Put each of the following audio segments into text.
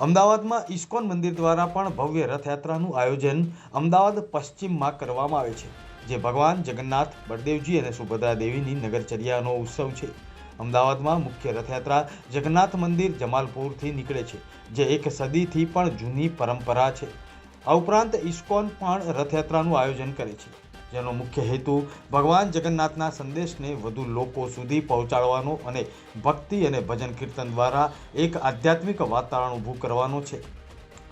અમદાવાદમાં ઇસ્કોન મંદિર દ્વારા પણ ભવ્ય રથયાત્રાનું આયોજન અમદાવાદ પશ્ચિમમાં કરવામાં આવે છે, જે ભગવાન જગન્નાથ, બળદેવજી અને સુભદ્રા દેવીની નગરચર્યાનો ઉત્સવ છે. અમદાવાદમાં મુખ્ય રથયાત્રા જગન્નાથ મંદિર જમાલપુરથી નીકળે છે, જે એક સદીથી પણ જૂની પરંપરા છે. આ ઉપરાંત ઇસ્કોન પણ રથયાત્રાનું આયોજન કરે છે. જેનો મુખ્ય હેતુ ભગવાન જગન્નાથના સંદેશને વધુ લોકો સુધી પહોંચાડવાનો અને ભક્તિ અને ભજન કીર્તન દ્વારા એક આધ્યાત્મિક વાતાવરણ ઊભું કરવાનો છે.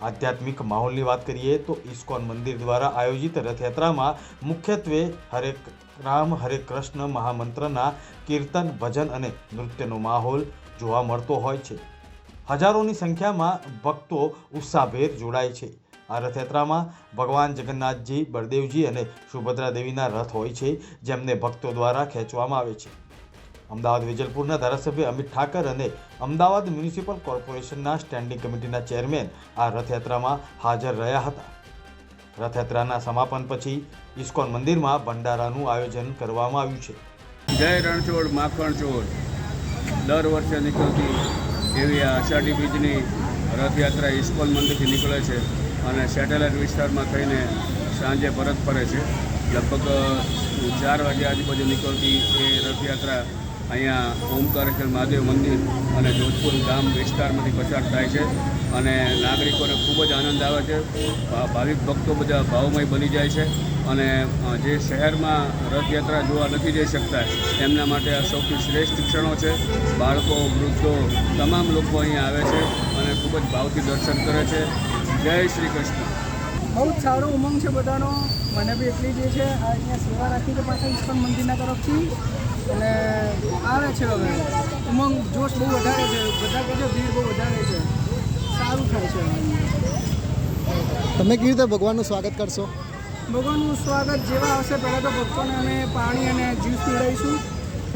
આધ્યાત્મિક માહોલની વાત કરીએ તો ઇસ્કોન મંદિર દ્વારા આયોજિત રથયાત્રામાં મુખ્યત્વે હરે રામ, હરે કૃષ્ણ મહામંત્રના કીર્તન, ભજન અને નૃત્યનો માહોલ જોવા મળતો હોય છે. હજારોની સંખ્યામાં ભક્તો ઉત્સાહભેર જોડાય છે. આ રથયાત્રામાં ભગવાન જગન્નાથજી, બળદેવજી અને સુભદ્રા દેવીના રથ હોય છે, જેમને ભક્તો દ્વારા ખેંચવામાં આવે છે. અમદાવાદ વેજલપુરના ધારાસભ્ય અમિત ઠાકર અને અમદાવાદ મ્યુનિસિપલ કોર્પોરેશનના સ્ટેન્ડિંગ કમિટીના ચેરમેન આ રથયાત્રામાં હાજર રહ્યા હતા. રથયાત્રાના સમાપન પછી ઇસ્કોન મંદિરમાં ભંડારાનું આયોજન કરવામાં આવ્યું છે. જય રણછોડ, માખણ દર વર્ષે નીકળતી એવી આ અષાઢી બીજની રથયાત્રા ઇસ્કોન મંદિરથી નીકળે છે. અને સેટેલાઇટ વિસ્તારમાં થઈને સાંજે પરત ફરે છે. લગભગ ચાર વાગે આજુબાજુ નીકળતી એ રથયાત્રા અહીંયા ઓમકારેશ્વર મહાદેવ મંદિર અને જોધપુર ગામ વિસ્તારમાંથી પસાર થાય છે અને નાગરિકોને ખૂબ જ આનંદ આવે છે. ભાવિક ભક્તો બધા ભાવમય બની જાય છે અને જે શહેરમાં રથયાત્રા જોવા નથી જઈ શકતા એમના માટે આ સૌથી શ્રેષ્ઠ ક્ષણો છે. બાળકો, વૃદ્ધો, તમામ લોકો અહીંયા આવે છે અને ખૂબ જ ભાવથી દર્શન કરે છે. જય શ્રી કૃષ્ણ. બહુ જ સારો ઉમંગ છે બધાનો. મને બી એટલી જે છે. આ અહીંયા સેવા રાખી છે પાછા ઇસ્કોન મંદિરના તરફથી. અને આવે છે હવે. ઉમંગ જોશ બહુ વધારે છે. બધા કહે છે ભીડ બહુ વધારે છે. સારું થાય છે તમે કેવી રીતે ભગવાનનું સ્વાગત કરશો? ભગવાનનું સ્વાગત જેવા હશે પહેલાં તો ભક્તોને અમે પાણી અને જ્યુસ પીવડાવીશું.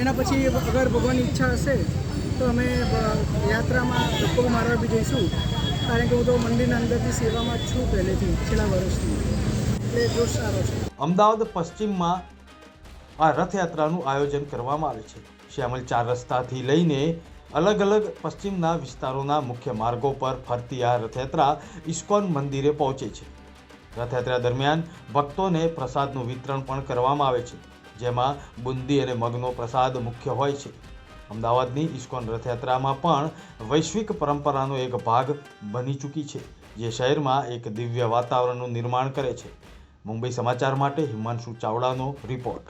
એના પછી અગર ભગવાનની ઈચ્છા હશે તો અમે યાત્રામાં ધક્કો મારવા બી જઈશું. કારણ કે હું તો મંદિરના અંદરથી સેવામાં છું પહેલેથી, છેલ્લા વર્ષથી. એટલે જોશ સારો છે. અમદાવાદ પશ્ચિમમાં આ રથયાત્રાનું આયોજન કરવામાં આવે છે. શ્યામલ ચાર રસ્તાથી લઈને અલગ અલગ પશ્ચિમના વિસ્તારોના મુખ્ય માર્ગો પર ફરતી આ રથયાત્રા ઇસ્કોન મંદિરે પહોંચે છે. રથયાત્રા દરમિયાન ભક્તોને પ્રસાદનું વિતરણ પણ કરવામાં આવે છે. જેમાં બુંદી અને મગનો પ્રસાદ મુખ્ય હોય છે. અમદાવાદની ઇસ્કોન રથયાત્રામાં પણ વૈશ્વિક પરંપરાનો એક ભાગ બની ચૂકી છે, જે શહેરમાં એક દિવ્ય વાતાવરણનું નિર્માણ કરે છે. મુંબઈ સમાચાર માટે હિમાંશુ ચાવડાનો રિપોર્ટ.